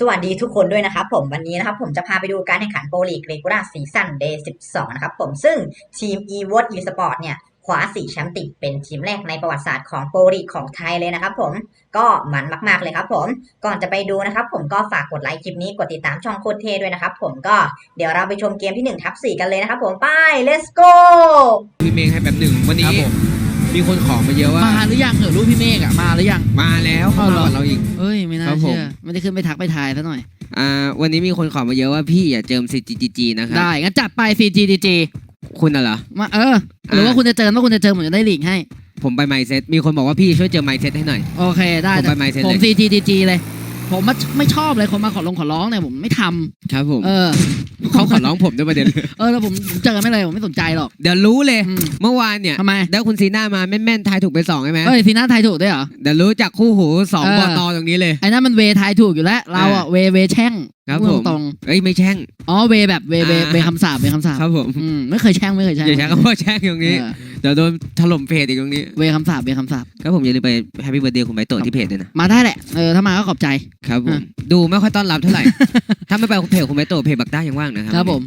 สวัสดีทุกคนด้วยนะครับผมวันนี้นะครับผมจะพาไปดูการแข่งขันโปรลีกเรกูล่าซีซั่นเดย์12 นะครับผมซึ่งทีม e w o r d e Sport เนี่ยคว้า4แชมป์ติดเป็นทีมแรกในประวัติศาสตร์ของโปรลีกของไทยเลยนะครับผมก็มันมาก ๆ เลยครับผมก่อนจะไปดูนะครับผมก็ฝากกดไลค์คลิปนี้กดติดตามช่องโคตรเทด้วยนะครับผมก็เดี๋ยวเราไปชมเกมที่1ทับ4กันเลยนะครับผมไป let's go พี่เมฆให้แบบหนึ่งวันนี้ครับผ มมีคนขอมาเยอะว่า มาหรือยังเหรอลูกพี่เมฆอะมาหรือยัง มาแล้วเอาเขาเหรมาอกับเราอีก เอ้ยไม่น่าครับผม เชื่อไม่ได้ขึ้นไปทักไปทายซะหน่อย อ่าวันนี้มีคนขอมาเยอะว่าพี่อย่าเจิม CGG นะครับได้งั้นจัดไป CGDG คุณน่ะเหรอ มาเออ หรือว่าคุณจะเจอว่าคุณจะเจอผมจะได้หลีกให้ ผมไปไมเซ็ตมีคนบอกว่าพี่ช่วยเจอไมเซ็ตให้หน่อย โอเคได้ผมไป mindset ผม เลย CGDG เลย ผมไม่ไม่ชอบเลยคนมาขอลงขอร้องเนี่ยผมไม่ทำครับผมเออ เขาขอร้องผมด้วยประเด็น เออแล้วผมผมเจอไม่เลยผมไม่สนใจหรอกเดี๋ยวรู้เลย อืมเมื่อวานเนี่ยทำไมได้คุณซีน่ามาแม่นๆทายถูกไปสองใช่ไหมเอ้ยซีน่าทายถูกด้วยเหรอ เดี๋ยวรู้จากคู่หูสองเออ ปอตอตรงนี้เลย ไอ้นั่นมันเวทายถูกอยู่แล้ว เราอะเวเวแช่งครับพูดผม ตรงเอ้ยไม่แช่ง ๆอ๋อเวแบบเวเวอ่า เวคำสาปเวคำสาปครับผมอืมไม่เคยแช่งไม่เคยแช่งอย่าใช้คำว่าแช่งตรงนี้ เออ เดี๋ยวโดนถล่มเพจอีกตรงนี้เวคำสาปเวคำสาปครับผมอย่าลืมไปแฮปปี้เบิร์ดเดย์คุณไบโตะที่เพจด้วยนะ มาได้แหละเออถ้ามาก็ขอบใจ ครับผมอะดูไม่ค่อยต้อนรับเท่าไหร่ ถ้าไม่ไปเพจคุณไบโตะเพจบักด้ายังว่างนะครัครับผม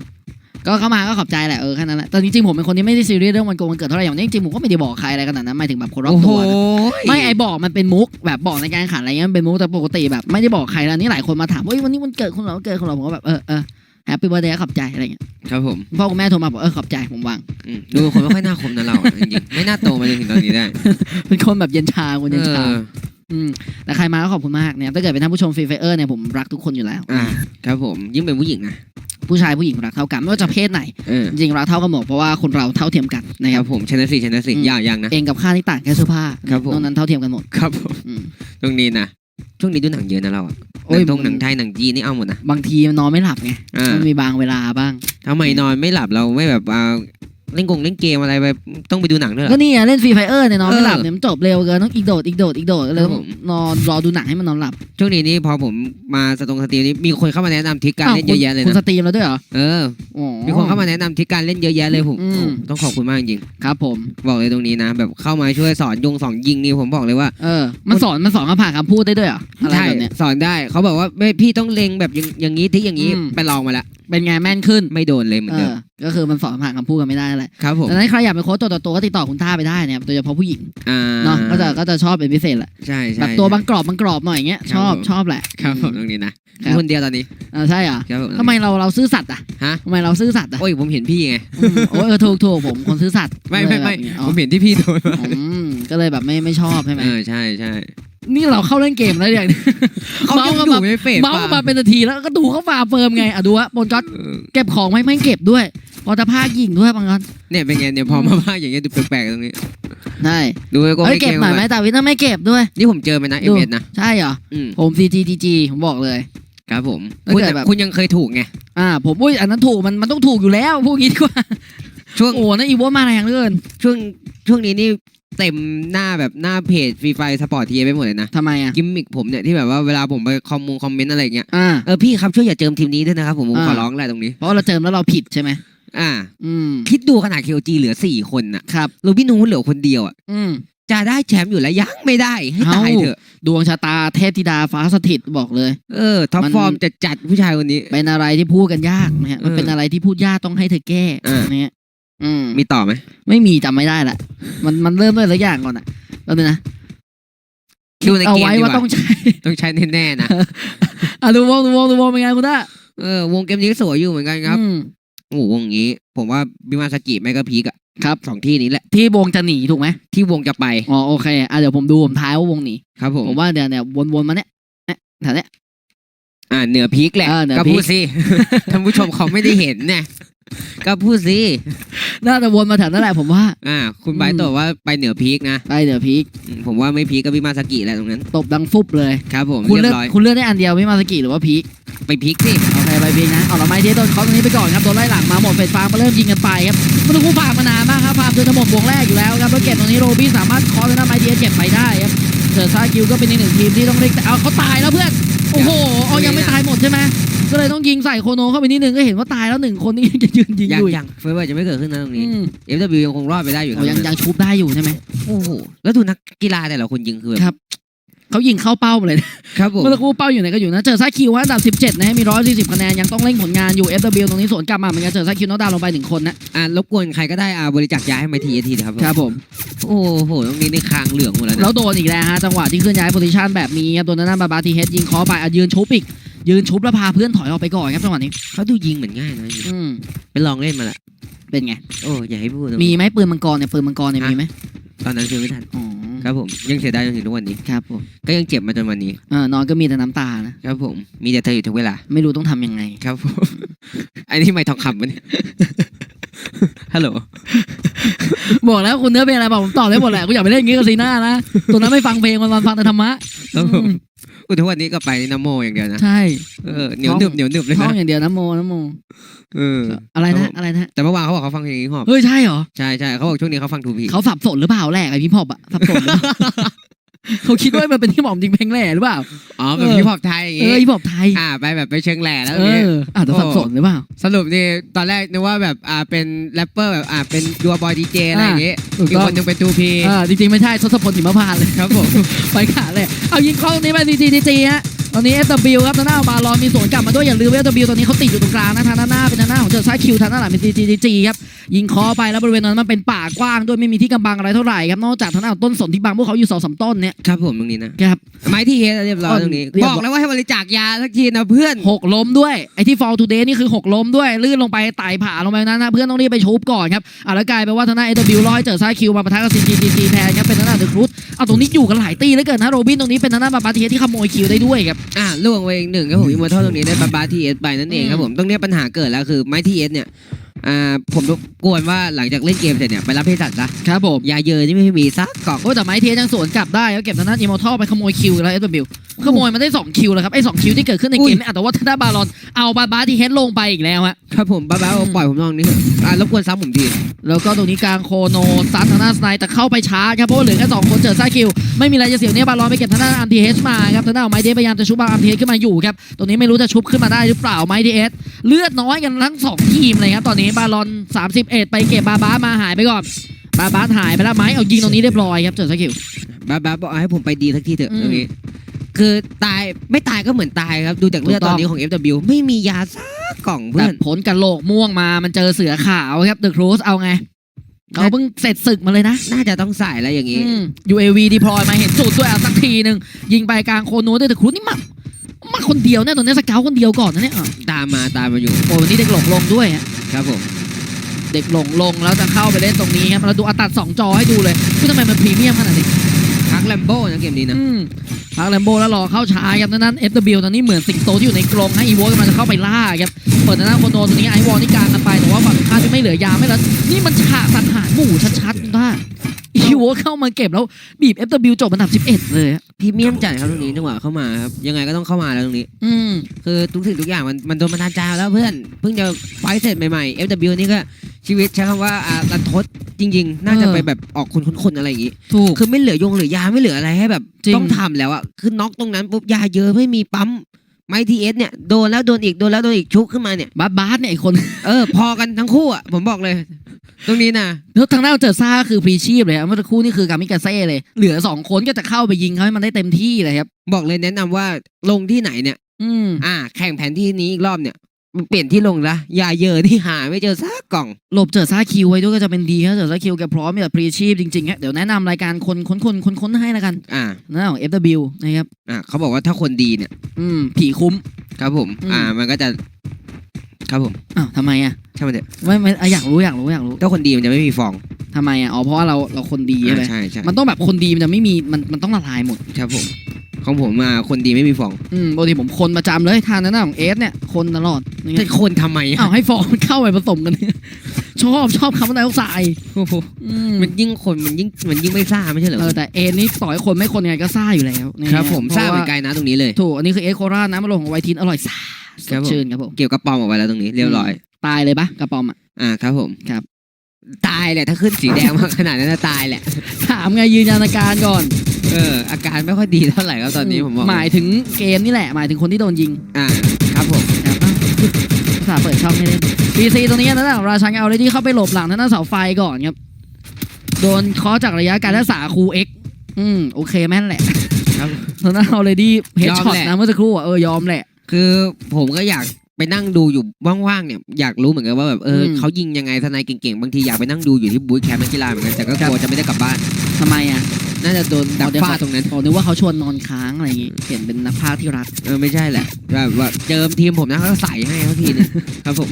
ก็เข้ามาก็ขอบใจแหละเออแค่นั้นแหละแต่จริงๆผมเป็นคนที่ไม่ได้ซีเรียสเรื่องวันโกงวันเกิดเท่าไหร่อย่างนี้จริงๆผมก็ไม่ได้บอกใครอะไรขนาดนั้นหมายถึงแบบคนรอบโอ้โหตัวนะ ไม่ไอบอกมันเป็นมุกแบบบอกในการแข่งขันอะไรเงี้ยมันเป็นมุกแต่ปกติแบบไม่ได้บอกใครแล้วนี่หลายคนมาถามว่าเฮ้ยวันนี้วันเกิดคุณเหรอวันเกิดคุณเหรอผมก็แบบเออเออ แฮปปี้เบ t ร์ a เดย์ขอบใจอะไรเงี้ยครับผมพ่อคุณแม่โทรมาบอกเออขอบใจผมวางอืมดูคนไม่ค่อยน่าคมนะเราอะจริงๆไม่น่าโตมาจนถึงตอนนี้ได้เป็นคนแบบเย็นชาคนเย็นชาเอออืมแต่ใครมาก็ขอบคุณมากเนี่ยถ้าเกิดเป็นท่านผู้ชมฟรีไฟเออร์เนี่ยผมรักทุกคนอยู่แล้ว อ่าครับผมยิ่งเป็นผู้หญิงนะผู้ชายผู้หญิงรักเท่ากันไม่ว่าจะเพศไหน เออจริงๆรักเท่ากันหมดเพราะว่าคนเราเท่าเทียมกันนะคครัรับบผมชนะสี่ชนะสี่อืม ยาวยังนะ เองกับข้าที่ต่างแค่เสื้อผ้าครับผม นอกนั้นเท่าเทียมกันหมดครับผมอืม ตรงนี้นะ ช่วงนี้ดูหนังเยอะนะเราอะหโอ้นัย งทงหนังไทยหนังจีนนี่เอาหมดนะ บางทีมันนอนไม่หลับไงอ่ามันมีบางเวลาบ้าง ทำไมนอนไม่หลับเราไม่แบบอ่า เล่นกงเล่นเกมอะไรไปต้องไปดูหนังด้วยเหรก็อนี่ไงเล่นฟรีไฟเออร์เนี่ยนอนไม่หลับเออเนี่ยมันจบเร็วเกินต้องอีกโดดอีกโดดอีกโดดเลยครับผม นอนรอดูหนังให้มันนอนหลับช่วงนี้นี่พอผมมาสตรงสตรีมนี้มีคนเข้ามาแนะนำทริคการอ้าวเล่นเยอะแยะเลยคุณนะสตรีมแล้วด้วยเหรอเออ อ๋อ มีคนเข้ามาแนะนำทริคการเล่นเยอะแยะเลยผมอืมต้องขอบคุณมากจริงครับผม ๆบอกเลยตรงนี้นะ แบบเข้ามาช่วยสอนยงสอนยิงนี่ผมบอกเลยว่าเออ มันสอนมันสอนมาผ่านคำพูดได้ด้วยเหรออะไรใช่แบบเนี้ย สอนได้เขาบอกว่าไม่พี่ต้องเล็งแบบอย่างอย่างนี้ที่อย่างนี้อืม ไปลองมาแล้ว เป็นไงแม่นขึ้นไม่โดนเลยเหมือนเอเดิอมก็คือมันสอนผ่านคำพูดกันไม่ได้แหละครับผมดังนั้นใครอยากเป็นโค้ชตัวต่อตัวก็ติดต่อคุณท่าไปได้เนี่ยโดยเฉพาะผู้หญิงอ่าเนาะก็จะก็จะชอบเป็นพิเศษแหละใช่ใช่แบบตัวบางกรอบบางกรอบหน่อยอย่างเงี้ยครัชบอบผมชอบแหละครับผมตรงนี้นะครับคนเดียวตอนนี้เออใช่เหรอครับผมทำไมเราเราซื่อสัตย์อะฮะทำไมเราซื่อสัตย์อะโอ้ยผมเห็นพี่ไงอืมโอ้ยเออถูกถูกผมคนซื่อสัตย์ไม่ไม่ไม่เลยแบบนี้อ๋ผอมเห็นที่พี่โดนมาอืมก็เลยแบบไม่ไม่ชอบใช่ไหมเออใช่ใช่ นี่เราเข้าเล่นเกมแล้วอย่างนี้เขาเมายังส์อกันยู่มาในเฟสเมาส์กันมาเป็นนาทีแล้วก็ดูเขาฝ่าเฟิร์มไงอะดูฮะบนก็อตเออเก็บของไม่ไม่เก็บด้วยพอจะพายิงด้วยบางคนเนี่ยเป็นไงเนี่ยพอมาว่าอย่างเงี้ยดูแปลกๆตรงนี้ใช่ดูไอ้โกเฮ้ยไม่เก็บเกมหน่อยไหมมาแต่วินเตอร์ไม่เก็บด้วย นี่ผมเจอมานะเอ็ดูมเอสนะใช่เหรออืมผม CGTG ผมบอกเลยครับผมถ้าคุณเกิดแบบคุณยังเคยถูกไงอ่า ผมอุ้ยอันนั้นถูกมันมันต้องถูกอยู่แล้วพูดงี้ดีกว่าช่วงโอ้นั่นอีโวมาแรงเหลือเกินช่วงช่วงนี้นี่ เต็มหน้าแบบหน้าเพจฟรีไฟสปอร์ตทีไปหมดเลยนะทำไมอะกิมมิกผมเนี่ยที่แบบว่าเวลาผมไปคอมมงคอมเมนต์อะไรอย่างเงี้ยอ่าเออพี่ครับช่วยอย่าเจิมทีมนี้ด้วยนะครับผมผมอ่าขอร้องแหละตรงนี้ เพราะว่าเราเจอแล้วเราผิดใช่ไหมอ่า อืม คิดดูขนาดเคจีเหลือสี่คนน่ะครับโรบินฮูดเหลือคนเดียวอะอืมจะได้แชมป์อยู่แล้วยังไม่ได้ให้ตายเอ้าเถอะ ดวงชะตาเทพธิดาฟ้าสถิตบอกเลย เออท็อปมันฟอร์มจะจัดผู้ชายคนนี้ เป็นอะไรที่พูดกันยากนะฮะมันเออเป็นอะไรที่พูดยากต้องให้เธอแก้เออเนี่ย อืมมีต่อไหมไม่มีจำไม่ได้ละมันมันเริ่มด้วยสักอย่างก่อนอะแล้วนะดูในเอาเกมไว้ดีกว่าว่าต้องใช้ต้องใช้แน่ๆนะอะดูวงดูวงดูวงเป็นไงคุณต้าเออวงเกมนี้ก็สวยอยู่เหมือนกันครับอืมโอ้โหวงนี้ ผมว่าบิมาสกิไม่ก็พีกอะครับสองที่นี้แหละ ที่วงจะหนีถูกไหมที่วงจะไปอ๋อโอเคอะเดี๋ยวผมดูผมท้ายว่าวงหนีครับผมผมว่าเดี๋ยวเนี่ยวนๆมาเนี่ยเนี่ยแถวเนี้ย อ่าเหนือพีกแหละเออเหนือก็พีค พูดสิ ท่านผู้ชมเขาไม่ได้เห็นเนี่ย ก็พูดสิน่าจะวนมาแถวนั่นแหละผมว่า อ่า คุณไบร์ทอืมตอบว่าไปเหนือพีกนะไปเดี๋ยวพีคอืมผมว่าไม่พีกก็บิมาสกิแหละตรงนั้น ตบดังฟุบเลย ครับผมคุณเรียเลือกบร้อย คุณเลือกได้อันเดียวไม่มาสกิหรือว่าพีคไปพีกสิ โอเคไปพีคนะเอาละไม้เทสโดนเขาตรงนี้ไปก่อนครับโดนไล่หลังมาหมดเฟสฟาร์มมาเริ่มยิงกันไปครับมาดูคู่ฟาร์มมานานมากครับฟาร์มจนจะหมดวงแรกอยู่แล้วครับแล้วเก็บตรงนี้โรบี้สามารถเคอชนะไม้เทสเก็บไปได้ครับ เซอร์ซากิวก็เป็นอีกหนึ่งทีมที่ต้องเล่นแต่เอาเขาตายแล้วเพื่อน โอ้โหเอายังไม่ตายหมดใช่ไหมก็เลยต้องยิงใส่โคโนเข้าไปนิดนึงก็เห็นว่าตายแล้วหนึ่งคนนี่ยังจะยืนยิงยัองยู่ยังเฟิร์สเวิร์ดจะไม่เกิดขึ้นนะตรงอืนี้ม FW ยังคงรอดไปได้อยู่โอ้ยังนะยังชุบได้อยู่ใช่ไหมโอ้โหแล้วดูนักกีฬาแต่ละคนยิงคือแบบครับ เขายิงเข้าเป้าเลยนะครับผมเมื่อสักครู่เป้าอยู่ไหนก็อยู่นะ เจอซาคิวว่าอันดับ17นะฮะมี140คะแนน ยังต้องเร่งผลงานอยู่ FW ตรงนี้สวนกลับมาเหมือนกัน เจอซาคิวน็อกดาวน์ลงไปหนึ่งคนนะ อ่ารบกวนใครก็ได้อ่าบริจาคยาให้ไมทีเอทีนะครับผมครับผม โอ้โห ตรงนี้ในคางเหลืองหมดแล้วแล้นะวโดนอีกแล้วฮะ จังหวะที่เคลื่อนย้ายโพซิชันแบบนี้ครับตัวนั้นนะบาบาทีเฮดยิงเคอไปอะยืนชุบอีก ยืนชุบแล้วพาเพื่อนถอยออกไปก่อนครับจังหวะนี้เขาดูยิงเหมือนง่ายนะอืมไปลองเล่นมาละเป็นไง โอ้อย่าให้พูดนะมีไหมปืนมังกรเนี่ยปืนมังกรเนี่ยมีไหมตอนนั้นคือไม่ทันอ๋อ ครับผมยังเสียดายจนถึงทุกวันนี้ ครับผมก็ยังเจ็บมาจนวันนี้ เออนอนก็มีแต่น้ำตานะ ครับผมมีแต่เธออยู่ทุกเวลา ไม่รู้ต้องทำยังไง ครับผม อันนี้ไม่ทองคำปะเนี่ย ฮัลโหล บอกแล้วคุณเนื้อเป็นอะไรบอกผมตอบได้หมดแหละกูอยากไปเล่นอย่างงี้กับซีน่านะ ตัวนั้นไม่ฟังเพลงมันฟังแต่ธรรมะครับผม อืม อุยทุกวันนี้ก็ไปน้ำโมอย่างเดียวนะ ใช่เออเหนียวหนึบเหนียวหนึบเลยท่องนะอย่างเดียวนะโมนะโม เอออะไรครันะบผมอะไรนะ แต่เมื่อวานเขาบอกเขาฟังเพลงฮิปฮอปเฮ้ยใช่เหรอ ใช่ใช่เขาบอกช่วงนี้เขาฟังทูพีเขาสับสนหรือเปล่าแหละไอพี่พอบอะสับสนหรือเปล่า เขาคิดว่ามันเป็นที่หมอมจริงเพลงแหล่หรือเปล่า อ๋อแบบเออฮิปฮอปไทยอย่างเองี้อพี่พอบไทย อ่าไปแบบไปเชิงแหล่แล้วเอนี่ออาจจะสับสนหรือเปล่า สรุปนี่ตอนแรกนึกว่าแบบอ่าเป็นแรปเปอร์แบบอ่าเป็นดัวบอยดีเจอะไรอย่างงี้ถูกอีกต้อง คนหนึงเป็นทูพีอ่าจริงๆ ไม่ใช่ทศพลหิมพานต์เลย ครับผม ไปขาดเลย เอายิงเข้าตรงนี้ไป CGG ฮะ ตอนนี้ FW ครับทางหน้าบาลอนมีสวนกลับมาด้วยอย่าลืมว่า FW ตอนนี้เขาติดอยู่ตรงกลางนะทางด้านหน้าเป็นทางหน้าของเจอซ้ายคิวทางด้านหลังเป็น CGG ครับยิงเคอไปแล้วบริเวณนั้นมันเป็นป่ากว้างด้วยไม่มีที่กำบังอะไรเท่าไหร่ครับนอกจากทางด้านของต้นสนที่บังพวกเขาอยู่สองสามต้นเนี่ยครับผมตรงนี้นะครับไม้ที่เฮดเรียบร้อยตรงนี้เรียบร้บอยอกแล้วว่าให้บริจาคยาสักทีนะเพื่อนหกล้มด้วยไอ้ที่ fall today นี่คือหกล้มด้วยลื่นลงไปไต่ผาลงไปนั้นนะเพื่อนต้องรีบไปชุบก่อนครับอะแล้วกลายเป็นว่าทางหน้า FW ร้อยเจอซ้ายคิวมาปะทะกับ CGG แทนครับเป็นทางด้านเดอะครูซเอาตรงนี้อยู่กันหลายตีเหลือเกินนะโรบินตรงนี้เป็นทางด้านบาบาเทียที่ขโมยคิวได้ด้วยครับอ่าล่วงไปอีกหนึ่งครับผมอิมมอร์ทัลตรงนี้ได้บาบาทีเอสไปนั่นเองครับผมตรงเนี้ยปัญหาเกิดแล้วคือไม้ทีเอสเนี่ยอ่าผมรบกวนว่าหลังจากเล่นเกมเสร็จเนี่ยไปรับเภสัชซะครับผมยาเยอะนี่ไม่มีสักกล่องโอ้ยแต่ไม้เทียยังสวนกลับได้แล้วเก็บทางด้านอีโมทัลไปขโมยคิวแล้วเอสบิว ขโมยมาได้2คิวแล้วครับไอ้สคิวที่เกิดขึ้นในอุ้เกยมนี่อาจจะว่าทางด้านบาลอนเอาบาบาที่เฮดลงไปอีกแล้วฮะครับผมบ้าบ้าอืมปล่อยผมลองนี้เถอะอ่ารบกวนซ้ำผมทีแล้วก็ตรงนี้กลางโคโนซัดทางด้านสไนแต่เข้าไปช้าครับเพราะว่าเหลือแค่สองคนเจอซ่าคิวไม่มีอะไรจะเสียเนี่ยบาลอนไปเก็บทางด้านอัมทีเฮมาครับทางด้านของไมเทียพยายามจะชุบบาอัมทีเฮขึ้นมาอยู่ครับตรงนี้ไม่รู้จะชุบขึ้นมาได้หรือเปล่าไมทีเอสเลือดน้อยกันทั้งสองทีมเลยครับตอนนี้บาลอน 31 ไปเก็บบาบามาหายไปก่อนบาบาหายไปแล้วไม้เอายิงตรงนี้เรียบร้อยครับเจอซ่าคิวบ้าบ้าบอกให้ผมไปดีสักทีเถอะอืมตรงนี้ คือตายไม่ตายก็เหมือนตายครับ ดูจากเลือดถูกต้ตอองนนี้ของ FW ไม่มียาสักกล่องเพื่แต่อนผลกันโหลกม่วงมา มันเจอเสือขาวครับเดอะครูสเอาไงเขาเพิ่งเสร็จศึกมาเลยนะน่าจะต้องใส่แล้วอย่างนี้ อืม UAV ดีพลอยมาเห็นจุดด้วยอะสักทีหนึ่งยิงไปกลางโคโนด้วยเดอะครูสนี่มามาคนเดียวเนี่ยตอนนี้สเกลคนเดียวก่อนนะเนี่ยอะตามมาตามมาอยู่โอ้วันนี้เด็กหลงลงด้วยฮะ ครับผม เด็กหลงลงแล้วจะเข้าไปเล่นตรงนี้ครับเราดูอัตัดสองจอให้ดูเลยคือทำไมมันพรีเมียมขนาดนี้ พักแลมโบ้นะเกมนี้นะอืมพักแลมโบแล้วรอเข้าชายครับนั้น FW ตอนนี้เหมือนสิงโตที่อยู่ในกรงให้อีโวกำลังจะเข้าไปล่าครับ เปิดทางด้านโคโนตรงนี้ไอวอลนี่กลางกันไปแต่ว่าฝั่งตรงข้ามที่ไม่เหลือยาไม่แล้วนี่มันฉะสังหารหมู่ชัดๆคุณท่า อีโวเข้ามาเก็บแล้วบีบ FW จบอันดับ11 เลยอะพรีเมียมจัดครับตรงนี้จังหวะเข้ามาครับยังไงก็ต้องเข้ามาแล้วตรงนี้ อืม คือทุกสิ่งทุกอย่างมันมันโดนบันดาลใจมาแล้วเพื่อนเพิ่งจะไฟท์เสร็จใหม่ๆ FW นี่ก็ชีวิตใช้คำว่าอ่ารันทดจริง ๆ น่าจะเออ ไปแบบออกคนๆอะไรอย่างงี้ ถูก คือไม่เหลือยงเหลือยาไม่เหลืออะไรให้แบบจริง ต้องทำแล้วอะคือน็อกตรงนั้นปุ๊บยาเยอะไม่มีปั๊มไมทีเอสเนี่ยโดนแล้วโดนอีกโดนแล้วโดนอีกชุกขึ้นมาเนี่ย บาสบาสเนี่ยไอคน เออพอกันทั้งคู่อะผมบอกเลย ตรงนี้นะแล้วทางด้านเจอซ่าคือพรีชีพเลยอะเมื่อสักครู่นี่คือกามิกาเซ่เลย เหลือสองคนก็จะเข้าไปยิงเขาให้มันได้เต็มที่เลยครับ บอกเลยแนะนำว่าลงที่ไหนเนี่ย อืมอ่า แข่งแผนที่นี้อีกรอบเนี่ยมันเปลี่ยนที่ลงละยาเยอะที่หาไม่เจอสักกล่องหลบเจอซ่าคิวไว้ด้วยก็จะเป็นดีครับเจอซ่าคิวแกพร้อมแบบพรีชีพจริงๆฮะเดี๋ยวแนะนำรายการคนค้นคนคนค้นให้แล้วกัน อ่าหน้าของ FW นะครับอ่าเขาบอกว่าถ้าคนดีเนี่ย อืม ผีคุ้ม ครับผมอืมอ่า มันก็จะ ครับผมอ้าวทำไมอะ ใช่ไหมเด็กไม่ไม่อะอยากรู้อยากรู้อยากรู้ถ้าคนดีมันจะไม่มีฟองทำไมอะอ๋อเพราะว่าเราเราคนดีใช่ไหมอ่าใช่ใช่มันต้องแบบคนดีมันจะไม่มีมันมันต้องละลายหมดครับผมของผมมาคนดีไม่มีฟองอืมปกติผมคนประจำเลยทานนั้นของเอสเนี่ยคนตลอดนี่ไงแต่คนทำไมอ้าอะวให้ฟองมันเข้าไปผสมกันชอบชอบคำว่าไดออกไซด์โอ้โหอืมมันยิ่งคนมันยิ่งมันยิ่งไม่ซ่าไม่ใช่เหรอเออแต่เอนี่ต่อยคนไม่คนยังไงก็ซ่าอยู่แล้วนี่ครับผมเพซ่าราะเหมืว่าอนไกลนะตรงนี้เลยถูกอันนี้คือเอสโคราชน้ำมันลงของไวทินอร่อยซ่าสครัดบผมชื่นครับผมเกี่ยวกับปอมออกไปแล้วตรงนี้เรียบร้อย ตายเลยปะกระป๋อมอะอ่าครับผมครับ ตายแหละถ้าขึ้นสีแดงมากขนาดนั้นนะตายแหละ ถามไงยืนยันอาการก่อนเออ อาการไม่ค่อยดีเท่าไหร่ครับตอนนี้ผมบอกหมายถึงเกมนี่แหละ หมายถึงคนที่โดนยิงอ่าครับผมครับภาษาห์เปิดช่องให้เล่นบีซีตรงนี้นะราชันเอาเลยที่เข้าไปหลบหลังทางด้านเสาไฟก่อนครับ โดนเคอจากระยะการรักษาครูเอ็กอืมโอเคแม่นแหละครับตอนนั้นเอาเลยดีเฮดยอมช็อตแหละนะเมื่อสักครู่อะเออยอมแหละ คือผมก็อยาก ไปนั่งดูอยู่ว่างๆเนี่ยอยากรู้เหมือนกันว่าแบบเอออม เขายิงยังไงทนายเก่งๆบางทีอยากไปนั่งดูอยู่ที่บูธแคมป์นักกีฬาเหมือนกันแต่ก็กลัวจะไม่ได้กลับบ้าน ทำไมอะน่าจะโดนดับฟาดตรงนั้นอ๋อนึกว่าเขาชวนนอนค้างอะไรอย่างงี้เห็นเป็นนักพากย์ที่รัก เออไม่ใช่แหละแบบว่าเจิมทีมผมนะเขาก็ใส่ให้เขาทีนึง ครับผม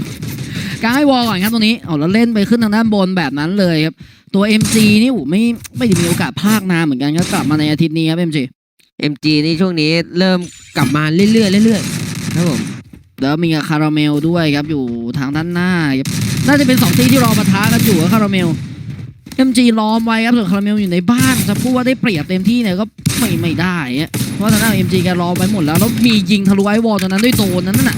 กลางให้วอลก่อนครับตรงนี้เอาแล้วเล่นไปขึ้นทางด้านบนแบบนั้นเลยครับ ตัว MG นี่โอ้ไม่ไม่ได้มีโอกาสพากนานเหมือนกันก็กลับมาในอาทิตย์นี้ครับ MG MG นี่ช่วงนี้เริ่มกลับมาเรื่อยๆเรื่อยๆครับผม แล้วมีคาราเมลด้วยครับอยู่ทางด้านหน้าครับน่าจะเป็นสองทีที่รอปะทะกันอยู่กับคาราเมล MG ล้อมไว้ครับส่วนคาราเมลอยู่ในบ้านจะพูดว่าได้เปรียบเต็มที่เนี่ยก็ไม่ไม่ได้เพราะทางด้าน MG แกล้อมไว้หมดแล้วแล้วมียิงทะลุไอ้วอลตอนนั้นด้วยโดนนั้นน่ะ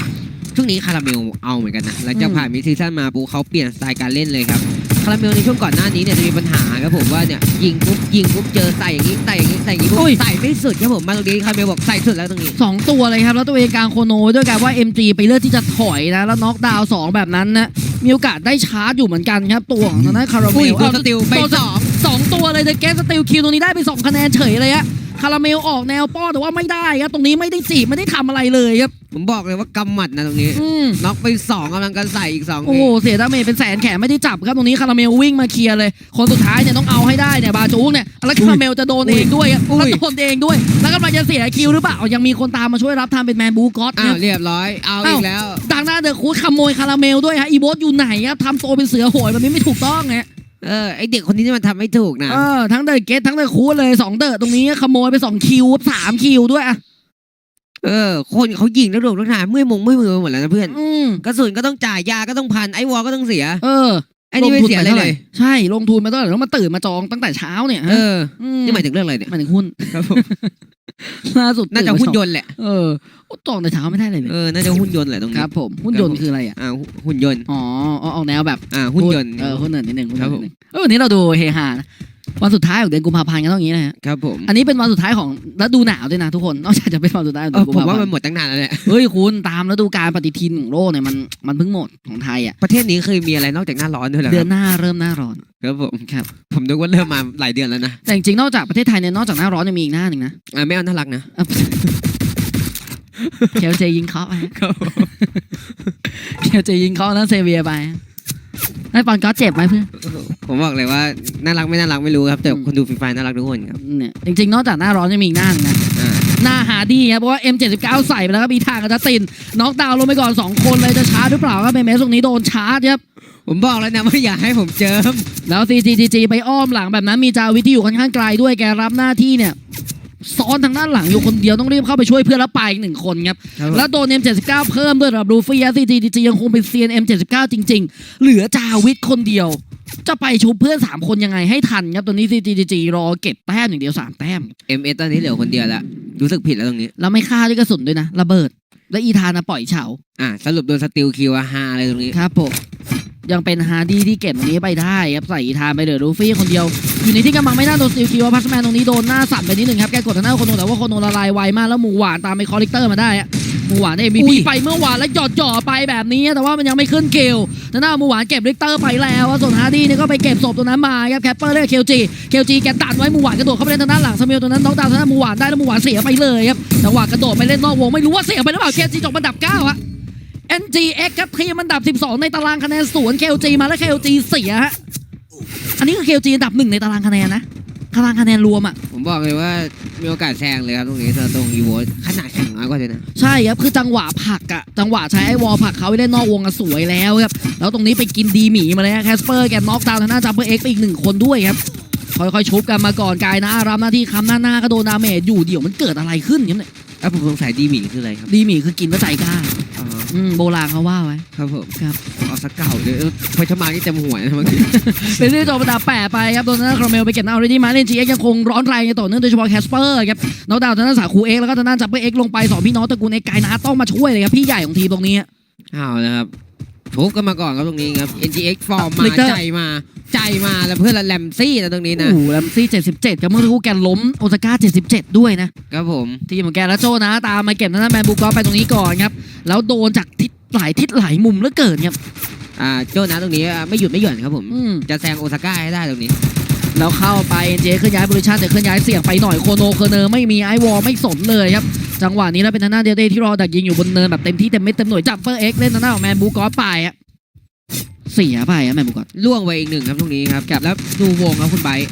ช่วงนี้คาราเมลเอาเหมือนกันนะหลังจากผ่านมิดซีซั่นมาปุ๊เขาเปลี่ยนสไตล์การเล่นเลยครับาราเมลในช่วงก่อนหน้านี้เนี่ยจะมีปัญหาครับผมว่าเนี่ยยิงปุ๊บยิงปุ๊บเจอใส่อย่างนี้ใส่อย่างนี้ใส่อย่างนี้ปุ๊บใส่ไม่สุดครับผมมาตรงนี้คาราเมลบอกใส่สุดแล้วตรงนี้สองตัวเลยครับแล้วตัวเองกลางโคโนด้วยกันว่า MG ไปเลือกที่จะถอยนะแล้วน็อกดาวน์สองแบบนั้นนะมีโอกาสได้ชาร์จอยู่เหมือนกันครับตัวของทางด้านคาราเมอุ้ยลโดนสติลไปตัวสองสองตัวเลยแต่แกสติลคิวตรงนี้ได้ไปสองคะแนนเฉยเลยฮะ คาราเมลออกแนวป้อนแต่ว่าไม่ได้ครับ ตรงนี้ไม่ได้จีบไม่ได้ทำอะไรเลยครับ ผมบอกเลยว่ากำหมัดนะตรงนี้อืมน็อกไปสองกำลังกันใส่อีกสองโอ้โหเสียดาเมจเป็นแสนแขนไม่ได้จับครับตรงนี้คาราเมลวิ่งมาเคลียร์เลย คนสุดท้ายเนี่ยต้องเอาให้ได้เนี่ยบาจูกเนี่ยแล้วคาราเมลจะโดนเองด้วยครับแล้วโดนเองด้วย แล้วกำลังจะเสียคิวหรือเปล่ายังมีคนตามมาช่วยรับทำเป็นแมนบูก็อตอ้านะวเรียบร้อยเอาอีกแล้วดังหน้าเดอะคูดขโมยคาราเมลด้วยฮะอีโบสอยู่ไหนครับทำตัวเป็นเสือโหยแบบนี้ไม่ถูกต้องไง เออไอเด็กคนนี้นี่มันทำไม่ถูกนะ เออทั้งเดอะเกตทั้งเดอะคูดเลยสองเดอะตรงนี้ขโมยไปสองคิวสามคิวด้วยอะเออ คนเขายิงแล้วโดนทุกทางเมื่อยมงเมื่อยมือไปหมดแล้วนะเพื่อนอืมกระสุนก็ต้องจ่ายยาก็ต้องพันไอวอลก็ต้องเสียเออไอ้นี่ไม่เสียอะไรเลยใช่ลงทุนมาตั้งแต่แล้วมาตื่นมาจองตั้งแต่เช้าเนี่ยเออมนี่หมายถึงเรื่องอะไรเนี่ยหมายถึงหุ้นครับผม ล่าสุดน่าจะตื่มหุ้นจองยนต์แหละเออโอ้จองแต่เช้าไม่ได้เลยเลยเออน่าจะหุ้นยนต์แหละตรงคนี้รับผมหุ้นยนต์คืออะไรอะอ่าหุ้นยนต์อ๋อเอาเอาแนวแบบอ่าหุ้นยนต์เออหุ้นเนินนิดนึงหุ้นครัเนิบนผมนิดนึงเออวันนี้เราดูเฮฮานะ วันสุดท้ายของเดือนกุมภาพันธ์ก็ต้องอย่างนี้นะฮะครับผมอันนี้เป็นวันสุดท้ายของฤดูหนาวด้วยนะทุกคนนอกจากจะเป็นวันสุดท้ายของเอเดืออนกุมผมภาว่าพัมันนธ์หมดตั้งนานแล้วแหละเฮ้ยคุณตามฤดูกาลปฏิทินของโลกเนี่ยมันมันเพิ่งหมดของไทยอะประเทศนี้เคยมีอะไรนอกจากหน้าร้อนด้วยเหรอคเดือรันบหน้าเริ่มหน้าร้อนครับผมครับ ผมนึกว่าเริ่มมาหลายเดือนแล้วนะแต่จริงๆนอกจากประเทศไทยเนี่ยนอกจากหน้าร้อนยังมีอีกหน้าหนึ่งนะอ่าไม่เอาน่ารักนะอะเคลเจยิงเคาะไปครับเคลเจยิงเคาะนะเซเวียไป ไอ้ปอนก็เจ็บไหมเพื่อนผมบอกเลยว่าน่ารักไม่น่ารักไม่รู้ครับ แต่อืมคนดูฟรีไฟน่ารักทุกคนครับเนี่ยจริงๆ นอกจากหน้าร้อนยังมีอีกหน้าหนึงนะ อ่าหน้าหาดีครับเพราะว่า M79 ใส่ไปแล้วครับมีทางกับจะตินน็อกดาวน์ลงไปก่อน 2 คนเลยจะชาร์จหรือเปล่าครับเมเมสตรงนี้โดนชาร์จครับ ผมบอกแล้วนะว่าอย่าให้ผมเจิมแล้ว CGGG ไปอ้อมหลังแบบนั้นมีจาวิทที่อยู่ค่อนข้างไกลด้วยแกรับหน้าที่เนี่ย ซ้อนทางด้านหลังอยู่คนเดียวต้องรีบเข้าไปช่วยเพื่อนแล้วไปอีกหนึ่งคนครับครับผมแล้วโดน M79 เพิ่มด้วยสำหรับลูฟี่ CGGG ยังคงเป็นเซียน M79 จริง ๆ เหลือจาวิทคนเดียว จะไปชุบเพื่อน 3 คนยังไงให้ทันครับตัวนี้ CGGG รอเก็บแต้มอย่างเดียว 3 แต้มเอ็มเอสตอนนี้เหลือคนเดียวแล้วรู้สึกผิดแล้วตรงนี้แล้วไม่ฆ่าด้วยกระสุนด้วยนะระเบิด และอีธานะปล่อยเฉาอ่าสรุปโดนสติลคิวอะฮาอะไรตรงนี้ครับผม ยังเป็นฮาร์ดี้ที่เก็บตรงนี้ไปได้ครับใส่อีธานไปเลยลูฟี่คนเดียว อยู่ในที่กำบังไม่น่าโดนสติลคิวพัสแมนตรงนี้โดนหน้าสั่นไปนิดหนึ่งครับแกกดทางหน้าโคนโนแต่ว่าโคนโนละลายไวมากแล้วหมูหวานตามไปคอลิกเตอร์มาได้อะหมูหวานเอ็มอุ้บียไปเมื่อวานแล้วหยอดจ่อไปแบบนี้ แต่ว่ามันยังไม่ขึ้นเกลทางหน้าหมูหวานเก็บลิกเตอร์ไปแล้วส่วนฮาร์ดี้เนี่ยก็ไปเก็บศพตัวนั้นมาครับแคปเปอร์เรียกเคลจีเคลจีแกตัดไว้หมูหวานกระโดดเข้าไปเล่นทางด้านหลังสมิลตัวนั้นน้องดาวทางด้านหมูหวานได้แล้วหมูหวานเสียไปเลยครับจังหวะกระโดดไปเล่นนอกวงไม่รู้ว่าเสียไปหรือเปล่าเคลจีจบอันดับเก้าอะ NGX ครับทีมอันดับ 12 ในตารางคะแนนสวน KLG มาแล้ว KLG เสียฮะ อันนี้คือ KLG อันดับหนึ่งในตารางคะแนนนะตารางคะแนนรวมอะ ผมบอกเลยว่ามีโอกาสแซงเลยครับตรงนี้ตรงอีโวขนาดแข่งน้อยกว่าเลยนะใช่ครับคือจังหวะผลักอะจังหวะใช้ไอ้วอลผลักเขาไปเล่นนอกวงอะสวยแล้วครับแล้วตรงนี้ไปกินดีหมีมาเลยแคสเปอร์แกน็อกดาวน์ทางหน้าจัมเปอร์เอ็กไปอีกหนึ่งคนด้วยครับค่อยๆชุบกันมาก่อนกายนะรับหน้าที่คำหน้าหน้าก็โดนดาเมจอยู่เดี๋ยวมันเกิดอะไรขึ้นครับเนี่ยแล้วผมสงสัยดีหมิงคืออะไรครับดีหมีคือกินแล้วใจกล้า อ๋ออืมโบราณเขาว่าไว้ ครับผมครับ เอาสักเก่าเลยเออพอชมานี่เต็มหัวนะเมื่อกี้ เป็นที่จบอันดับแปดไปครับโดนนั้นคาราเมลไปเก็บหน้าออริจิมาเล่นจีเอ็กยังคงร้อนแรงอย่างต่อเนื่องโดยเฉพาะแคสเปอร์ครับน้องดาวทางด้านสาคูเอ็กแล้วก็ทางด้านจับเปอร์เอ็กลงไปสองพี่น้องตระกูลเอ็กไกายนะต้องมาช่วยเลยครับพี่ใหญ่ของทีมตรงนี้เอาแล้วครับ ทุบกันมาก่อนครับตรงนี้ครับ NGX ฟอร์มมา Licker ใจมา ใจมาแล้วเพื่อนละแลมซี่นะตรงนี้นะโอ้โหแลมซี่ 77ครับเมื่อสักครู่แกล้มโอซาก้า 77 ด้วยนะ ครับผม ทีมของแกและโจนะ ตามมาเก็บทางด้านแมนบูกอฟไปตรงนี้ก่อนครับ แล้วโดนจากทิศหลายทิศหลายมุมเหลือเกินครับอ่าโจนะตรงนี้อะไม่หยุดไม่หย่อนครับผม อืม จะแซงโอซาก้าให้ได้ตรงนี้ แล้วเข้าไปเอ็นเจเคลื่อนย้ายโพซิชันแต่เคลื่อนย้ายเสี่ยงไปหน่อยโคโนเคอร์เนอร์ไม่มีไอวอลไม่สนเลยครับ จังหวะนี้แล้วเป็นทางด้านเดลเต้ที่รอดักยิงอยู่บนเนินแบบเต็มที่เต็มเม็ดเต็มหน่วยจัมเปอร์เอ็กเล่นทางด้านของแมนบูกอสไปอะเสียไปอะแมนบูกอสล่วงไปอีกหนึ่งครับตรงนี้ครับแล้วดูวงครับคุณไบร์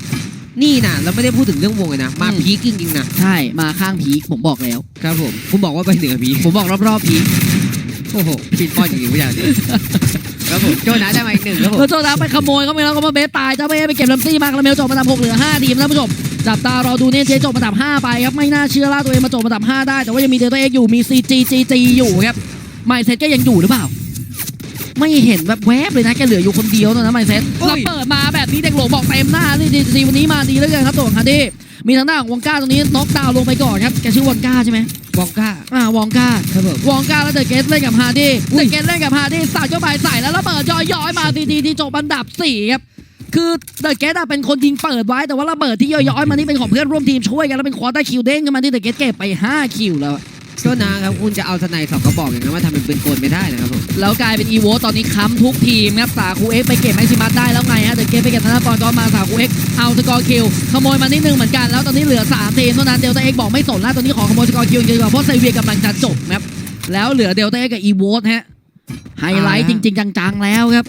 ทนี่นะเราไม่ได้พูดถึงเรื่องวงเลยนะ มาอืมพีคจริงๆนะใช่มาข้างพีคผมบอกแล้วครับผมคุณบอกว่าไปเหนือพีคผมบอกรอบๆพีคโอ้โหปิดป้อนจริงๆผู้ใหญ่เนี่ยครับผมโจนะได้มาอีกหนึ่งครับผมแล้วโจนาไปขโมยเขาไปแล้วก็มาเบสตายเจ้าเบสไปเก็บลำซี่มาคาราเมลจบมาดับหกเหลือห้าทีมท่านผู้ชมจับตารอดูเนี่ยเจจบมาดับห้าไปครับไม่น่าเชื่อล่าตัวเองมาจบมาดับห้าได้ แต่ว่ายังมีเดลต้าเอ็กอยู่มีซีจีจีจีอยู่ครับไมเซ็ตก็ยังอยู่หรือเปล่า ไม่เห็นแบบแวบเลยนะแกเหลืออยู่คนเดียวเท่านั้นไมเซ็ตโอ้ยแล้วเปิดมาแบบนี้เด็กหลงบอกเต็มหน้านี่จีจีวันนี้มาดีเหลือเกินครับตัวของฮาร์ดี้มีทางหน้าของวองก้าตรงนี้น็อกดาวน์ลงไปก่อนครับแกชื่อวองก้าใช่ไหม วองก้าอ่าวองก้าครับผมวองก้าแล้วเดอะเกสเล่นกับฮาร์ดี้อุ้เดยอะเกสเล่นกับฮาร์ดี้ใส่เข้าไปใส่แล้วระเบิดย้อยๆมาทีทีที่จบอันดับสี่ครับคือเดอะเกสเป็นคนยิงเปิดไว้แต่ว่าระเบิดที่ย้อยๆมานี่เป็นของเพื่อนร่วมทีมช่วยกันแล้วเป็นควอเตอร์คิวเด้งกันมาที่เดอะเกสเก็บไป 5 คิวแล้ว โจนะครับคุณจะเอาสไนด์สองกระบอกอย่างนั้นมาทำเป็นปืนกลไม่ได้นะครับผมแล้วกลายเป็นอีโวตอนนี้ค้ำทุกทีมครับสาคูเอ็กไปเก็บแม็กซิมัสได้แล้วไงฮะเดอะเกสไปเก็บธนากรก็มาสาคูเอ็กเอาสกอร์คิวขโมยมานิดนึงเหมือนกันแล้วตอนนี้เหลือ3ทีมเท่านั้นเดลต้าเอ็กบอกไม่สนแล้วตอนนี้ขอขโมยสกอร์คิวจริงๆเพราะเซเวียกำลังจะจบครับแล้วเหลือเดลต้าเอ็กกับอีโวตฮะไฮไลท์จริง ๆ จังๆแล้วครับ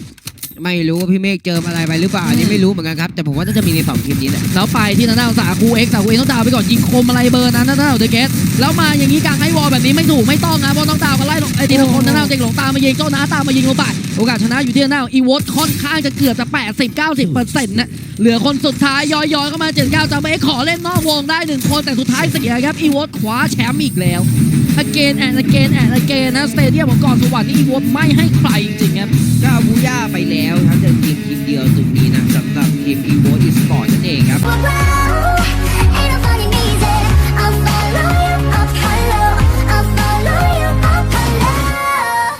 ไม่รู้ว่าพี่เมฆเจออะไรไปหรือเปล่าอันนี้ไม่รู้เหมือนกันครับแต่ผมว่าน่าจะมีในสองทีมนี้แหละแล้วไปที่ทางด้านของสาคูเอ็กซ์สาคูเอ็กต้องดาวไปก่อนยิงคมอะไรเบอร์นั้นนะทางด้านของเดอะเกสแล้วมาอย่างนี้กลางให้วอลแบบนี้ไม่ถูกไม่ต้องนะเพราะต้องดาวกันไล่ลงไอ้ทีละคนทางด้านเด็กหลงตามมายิงเจ้าน้าตามมายิงลงไปโอกาสชนะอยู่ที่ทางด้านอีวอตค่อนข้างจะเกือบจะ80 90เปอร์เซ็นต์นะเหลือคนสุดท้ายย้อยๆเข้ามาเจ็ดเก้าจัมเบขอเล่นนอกวงได้หนึ่งคนแต่สุดท้ายเสียครับอีวอตคว้าแชมป์อีกแล้ว again and again and again นะสเตเดียมของกอนสวรรค์นี่อีวอตไม่ให้ใครจริงๆครับ ก็เอาบูย่าไปแล้วครับเจอทีมทีมเดียวตรงนี้นะสำหรับทีม evo e sport นั่นเองครับ